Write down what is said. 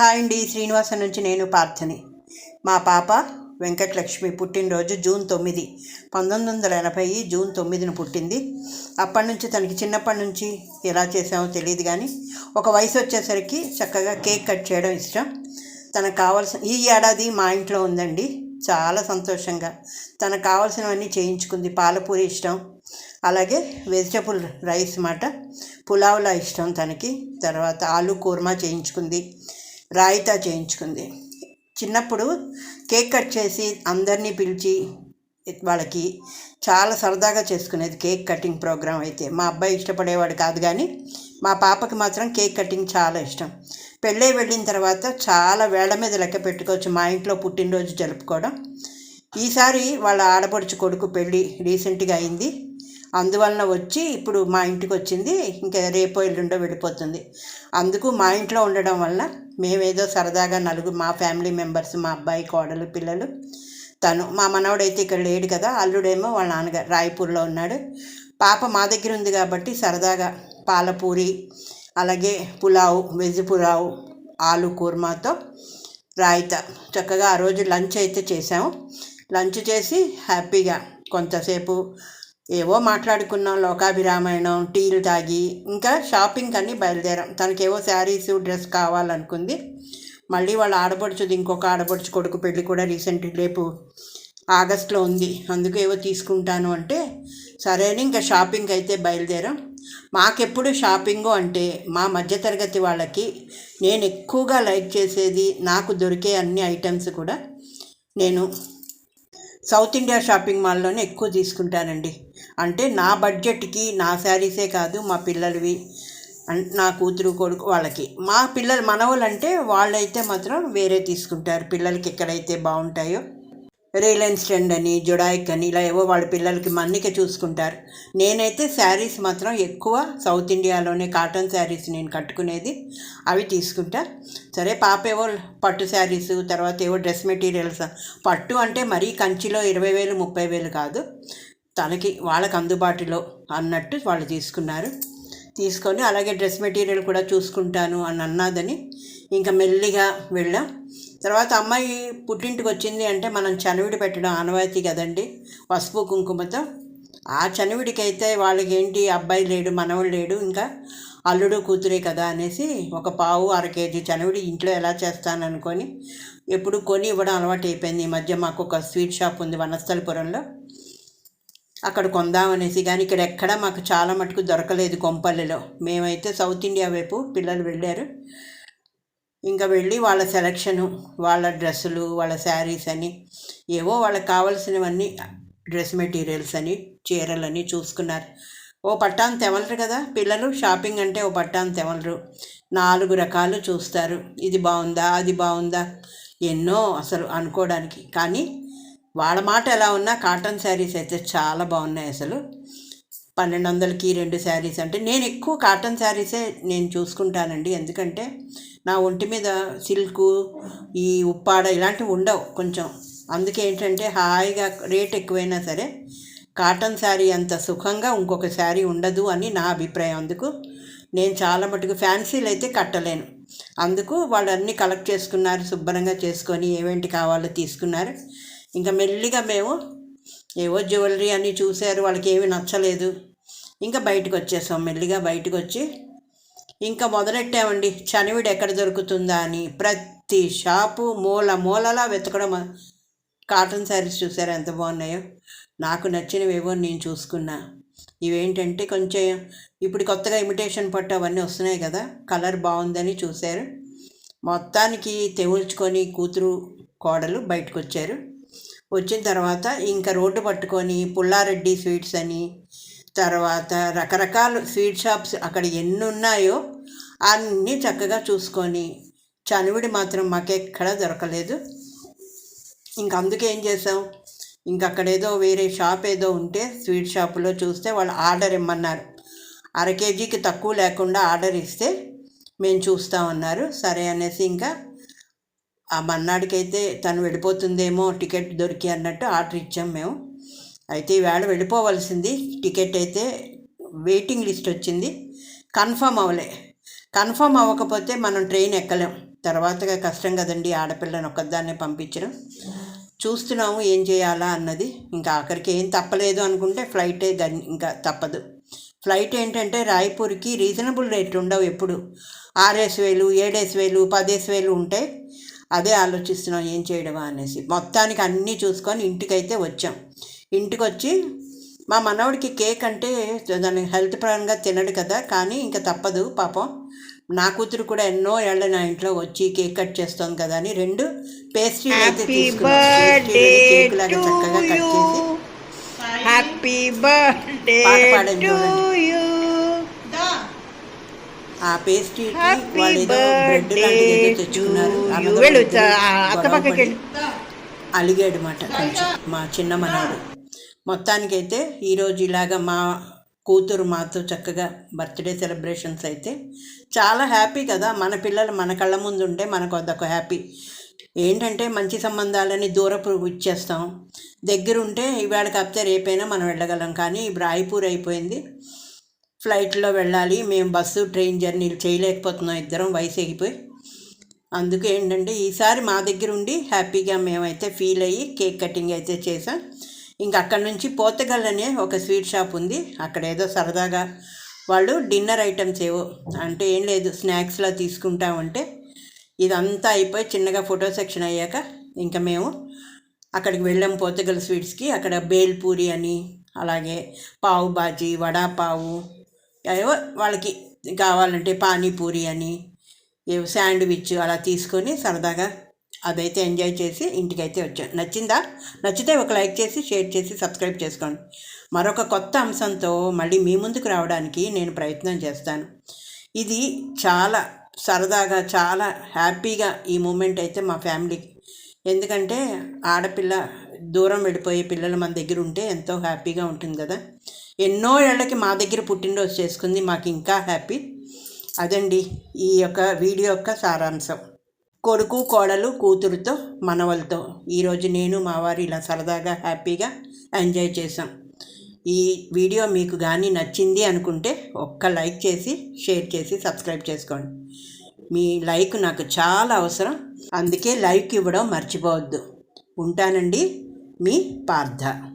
Hi అండి శ్రీనివాస నుంచి నేను పార్థని. మా పాప వెంకటలక్ష్మి పుట్టినరోజు జూన్ తొమ్మిది. పంతొమ్మిది వందల ఎనభై జూన్ తొమ్మిదిన పుట్టింది. అప్పటి నుంచి తనకి చిన్నప్పటి నుంచి ఎలా చేసామో తెలియదు కానీ ఒక వయసు వచ్చేసరికి చక్కగా కేక్ కట్ చేయడం ఇష్టం. తనకు కావాల్సిన ఈ ఏడాది మా ఇంట్లో ఉందండి. చాలా సంతోషంగా. తనకు కావాల్సినవన్నీ చేయించుకుంది. పాలపూరి ఇష్టం. అలాగే వెజిటబుల్ రైస్ మాట. పులావ్లా ఇష్టం తనకి. తర్వాత ఆలు కూర్మా చేయించుకుంది. రాయితా చేయించుకుంది. చిన్నప్పుడు కేక్ కట్ చేసి అందరినీ పిలిచి వాళ్ళకి చాలా సరదాగా చేసుకునేది కేక్ కటింగ్ ప్రోగ్రాం అయితే. మా అబ్బాయి ఇష్టపడేవాడు కాదు కానీ మా పాపకి మాత్రం కేక్ కటింగ్ చాలా ఇష్టం. పెళ్ళై వెళ్ళిన తర్వాత చాలా వేళ్ళ మీద లెక్క పెట్టుకోవచ్చు మా ఇంట్లో పుట్టినరోజు జరుపుకోవడం. ఈసారి వాళ్ళ ఆడపడుచు కొడుకు పెళ్ళి రీసెంట్గా అయింది. అందువలన వచ్చి ఇప్పుడు మా ఇంటికి వచ్చింది ఇంకా రేపో ఎల్లుండో వెళ్ళిపోతుంది. అందుకు మా ఇంట్లో ఉండడం వల్ల మేమేదో సరదాగా నలుగురు మా ఫ్యామిలీ మెంబర్స్ మా అబ్బాయి కోడలు పిల్లలు తను మా మనవడైతే ఇక్కడ లేడు కదా అల్లుడేమో వాళ్ళ నాన్నగారు రాయపూర్లో ఉన్నాడు. పాప మా దగ్గర ఉంది కాబట్టి సరదాగా పాలపూరి అలాగే పులావ్ వెజ్ పులావు ఆలు కూర్మాతో రాయిత. చక్కగా ఆ రోజు లంచ్ అయితే చేసాము లంచ్ చేసి హ్యాపీగా కొంతసేపు ఏవో మాట్లాడుకున్నాం లోకాభిరామాయణం టీలు తాగి ఇంకా షాపింగ్ అని బయలుదేరాం. తనకేవో శారీస్ డ్రెస్ కావాలనుకుంది. మళ్ళీ వాళ్ళ ఆడపడుచుది ఇంకొక ఆడపడుచు కొడుకు పెళ్ళి కూడా రీసెంట్ రేపు ఆగస్ట్లో ఉంది. అందుకు ఏవో తీసుకుంటాను అంటే సరే అని ఇంకా షాపింగ్ అయితే బయలుదేరాం. మాకెప్పుడు షాపింగు అంటే మా మధ్యతరగతి వాళ్ళకి నేను ఎక్కువగా లైక్ చేసేది నాకు దొరికే అన్ని ఐటమ్స్ కూడా నేను సౌత్ ఇండియా షాపింగ్ మాల్లోనే ఎక్కువ తీసుకుంటానండి. అంటే నా బడ్జెట్కి నా శారీసే కాదు మా పిల్లలవి నా కూతురు కొడుకు వాళ్ళకి. మా పిల్లలు మనవాళ్ళు అంటే వాళ్ళైతే మాత్రం వేరే తీసుకుంటారు. పిల్లలకి ఎక్కడైతే బాగుంటాయో రిలయన్స్ ట్రెండ్ అని జుడాయిక్ అని ఇలా ఏవో వాళ్ళ పిల్లలకి మన్నిక చూసుకుంటారు. నేనైతే శారీస్ మాత్రం ఎక్కువ సౌత్ ఇండియాలోనే కాటన్ శారీస్ నేను కట్టుకునేది అవి తీసుకుంటా. సరే పాప ఏవో పట్టు శారీస్ తర్వాత ఏవో డ్రెస్ మెటీరియల్స్ పట్టు అంటే మరీ కంచిలో ఇరవై వేలు ముప్పై వేలు కాదు. తనకి వాళ్ళకి అందుబాటులో అన్నట్టు వాళ్ళు తీసుకున్నారు. తీసుకొని అలాగే డ్రెస్ మెటీరియల్ కూడా చూసుకుంటాను అని అన్నదని ఇంకా మెల్లిగా వెళ్ళాం. తర్వాత అమ్మాయి పుట్టింటికి వచ్చింది అంటే మనం చనివిడి పెట్టడం ఆనవాయితీ కదండి పసుపు కుంకుమతో. ఆ చనివిడికైతే వాళ్ళకి ఏంటి అబ్బాయి లేడు మనవడు లేడు ఇంకా అల్లుడు కూతురే కదా అనేసి ఒక పావు అర కేజీ చనివిడి ఇంట్లో ఎలా చేస్తాను అనుకొని ఎప్పుడు కొని ఇవ్వడం అలవాటు అయిపోయింది ఈ మధ్య మాకు ఒక స్వీట్ షాప్ ఉంది వనస్థలపురంలో. అక్కడ కొందామనేసి కానీ ఇక్కడ ఎక్కడ మాకు చాలా మటుకు దొరకలేదు కొంపల్లిలో. మేమైతే సౌత్ ఇండియా వైపు పిల్లలు వెళ్ళారు. ఇంకా వెళ్ళి వాళ్ళ సెలక్షను వాళ్ళ డ్రెస్సులు వాళ్ళ శారీస్ అని ఏవో వాళ్ళకి కావాల్సినవన్నీ డ్రెస్ మెటీరియల్స్ అని చీరలని చూసుకున్నారు. ఓ పట్టాను తెవలరు కదా పిల్లలు షాపింగ్ అంటే ఓ పట్టాను తెవలరు నాలుగు రకాలు చూస్తారు. ఇది బాగుందా అది బాగుందా ఎన్నో అసలు అనుకోవడానికి. కానీ వాళ్ళ మాట ఎలా ఉన్నా కాటన్ శారీస్ అయితే చాలా బాగున్నాయి అసలు. పన్నెండు వందలకి రెండు శారీస్ అంటే నేను ఎక్కువ కాటన్ శారీసే నేను చూసుకుంటానండి. ఎందుకంటే నా ఒంటి మీద సిల్కు ఈ ఉప్పాడ ఇలాంటివి ఉండవు కొంచెం. అందుకే ఏంటంటే హాయిగా రేట్ ఎక్కువైనా సరే కాటన్ శారీ అంత సుఖంగా ఇంకొక శారీ ఉండదు అని నా అభిప్రాయం. అందుకు నేను చాలా మటుకు ఫ్యాన్సీలు అయితే కట్టలేను. అందుకు వాళ్ళు అన్నీ కలెక్ట్ చేసుకున్నారు శుభ్రంగా చేసుకొని ఏవేంటి కావాలో తీసుకున్నారు. ఇంకా మెల్లిగా మేము ఏవో జ్యువెలరీ అన్నీ చూశారు వాళ్ళకి ఏమి నచ్చలేదు. ఇంకా బయటకు వచ్చేసాం మెల్లిగా బయటకు వచ్చి ఇంకా మొదలెట్టామండి చనివిడు ఎక్కడ దొరుకుతుందా అని. ప్రతి షాపు మూల మూలలా వెతకడం కాటన్ శారీస్ చూసారా ఎంత బాగున్నాయో? నాకు నచ్చినవేవో నేను చూసుకున్నా. ఇవేంటంటే కొంచెం ఇప్పుడు కొత్తగా ఇమిటేషన్ పట్టు అవన్నీ వస్తున్నాయి కదా కలర్ బాగుందని చూశారు. మొత్తానికి తెవుల్చుకొని కూతురు కోడలు బయటకు వచ్చారు వచ్చిన తర్వాత ఇంకా రోడ్డు పట్టుకొని పుల్లారెడ్డి స్వీట్స్ అని తర్వాత రకరకాల స్వీట్ షాప్స్ అక్కడ ఎన్ని ఉన్నాయో అన్నీ చక్కగా చూసుకొని చనివిడి మాత్రం మాకెక్కడా దొరకలేదు. ఇంక అందుకే ఏం చేసాం ఇంక అక్కడ ఏదో వేరే షాప్ ఏదో ఉంటే స్వీట్ షాపులో చూస్తే వాళ్ళు ఆర్డర్ ఇమ్మన్నారు. అర కేజీకి తక్కువ లేకుండా ఆర్డర్ ఇస్తే మేము చూస్తామన్నారు. సరే అనేసి ఇంకా ఆ మన్నాడికైతే తను వెళ్ళిపోతుందేమో టికెట్ దొరికి అన్నట్టు ఆర్డర్ ఇచ్చాం మేము. అయితే ఈవేళ వెళ్ళిపోవలసింది టికెట్ అయితే వెయిటింగ్ లిస్ట్ వచ్చింది. కన్ఫర్మ్ అవ్వలే. కన్ఫర్మ్ అవ్వకపోతే మనం ట్రైన్ ఎక్కలేం. తర్వాతగా కష్టం కదండి ఆడపిల్లని ఒక్కదాన్నే పంపించడం. చూస్తున్నాము ఏం చేయాలా అన్నది. ఇంకా ఆఖరికి ఏం తప్పలేదు అనుకుంటే ఫ్లైటే దాన్ని ఇంకా తప్పదు. ఫ్లైట్ ఏంటంటే రాయ్పూర్కి రీజనబుల్ రేట్ ఉండవు ఎప్పుడు. ఆరేసి వేలు ఏడేసి వేలు పదేసి వేలు ఉంటాయి అదే ఆలోచిస్తున్నాం ఏం చేయడమా అనేసి. మొత్తానికి అన్నీ చూసుకొని ఇంటికైతే వచ్చాం. ఇంటికి వచ్చి మా మనవడికి కేక్ అంటే దాని హెల్త్ పరంగా తినడు కదా కానీ ఇంకా తప్పదు పాపం. నా కూతురు కూడా ఎన్నో ఏళ్ళ నా ఇంట్లో వచ్చి కేక్ కట్ చేస్తుంది కదా అని రెండు పేస్ట్రీ అయితే కేక్ లాగా చక్కగా కట్ చేసి. హ్యాపీ బర్త్డే గొడవ పక్కకి పడి వెళ్ళు అలిగాడు మాట కొంచెం మా చిన్న మనవడు. మొత్తానికైతే ఈరోజు ఇలాగ మా కూతురు మాతో చక్కగా బర్త్డే సెలబ్రేషన్స్ అయితే చాలా హ్యాపీ కదా. మన పిల్లలు మన కళ్ళ ముందు ఉంటే మనకు అదొక హ్యాపీ. ఏంటంటే మంచి సంబంధాలని దూరపు ఇచ్చేస్తాం. దగ్గర ఉంటే ఇవాళ కాకపోతే రేపైనా మనం వెళ్ళగలం. కానీ ఇప్పుడు రాయపూర్ అయిపోయింది. ఫ్లైట్లో వెళ్ళాలి. మేము బస్సు ట్రైన్ జర్నీలు చేయలేకపోతున్నాం. ఇద్దరం వయసు అయిపోయి అందుకే ఏంటంటే ఈసారి మా దగ్గర ఉండి హ్యాపీగా మేమైతే ఫీల్ అయ్యి కేక్ కటింగ్ అయితే చేసాం. ఇంకా అక్కడ నుంచి పోతగల్ అనే ఒక స్వీట్ షాప్ ఉంది. అక్కడ ఏదో సరదాగా వాళ్ళు డిన్నర్ ఐటమ్స్ ఏవో అంటే ఏం లేదు స్నాక్స్లా తీసుకుంటామంటే ఇదంతా అయిపోయి చిన్నగా ఫోటో సెక్షన్ అయ్యాక ఇంకా మేము అక్కడికి వెళ్ళాం పోతగల్ స్వీట్స్కి. అక్కడ బేల్పూరి అని అలాగే పావు బాజీ వడా పావు ఏవో వాళ్ళకి కావాలంటే పానీపూరి అని ఏవో శాండ్విచ్ అలా తీసుకొని సరదాగా అదైతే ఎంజాయ్ చేసి ఇంటికైతే వచ్చాం. నచ్చిందా? నచ్చితే ఒక లైక్ చేసి షేర్ చేసి సబ్స్క్రైబ్ చేసుకోండి. మరొక కొత్త అంశంతో మళ్ళీ మీ ముందుకు రావడానికి నేను ప్రయత్నం చేస్తాను. ఇది చాలా సరదాగా చాలా హ్యాపీగా ఈ మూమెంట్ అయితే మా ఫ్యామిలీకి. ఎందుకంటే ఆడపిల్ల దూరం వెళ్ళిపోయే పిల్లలు మన దగ్గర ఉంటే ఎంతో హ్యాపీగా ఉంటుంది కదా. ఎన్నో ఏళ్ళకి మా దగ్గర పుట్టినరోజు చేసుకుంది మాకు ఇంకా హ్యాపీ. అదండి ఈ యొక్క వీడియో యొక్క సారాంశం. కొడుకు కోడలు కూతురుతో మనవలతో. ఈరోజు నేను మా వారు ఇలా సరదాగా హ్యాపీగా ఎంజాయ్ చేసాం ఈ వీడియో మీకు కానీ నచ్చింది అనుకుంటే ఒక్క లైక్ చేసి షేర్ చేసి సబ్స్క్రైబ్ చేసుకోండి. మీ లైక్ నాకు చాలా అవసరం. అందుకే లైక్ ఇవ్వడం మర్చిపోవద్దు. ఉంటానండి. మీ పార్థ.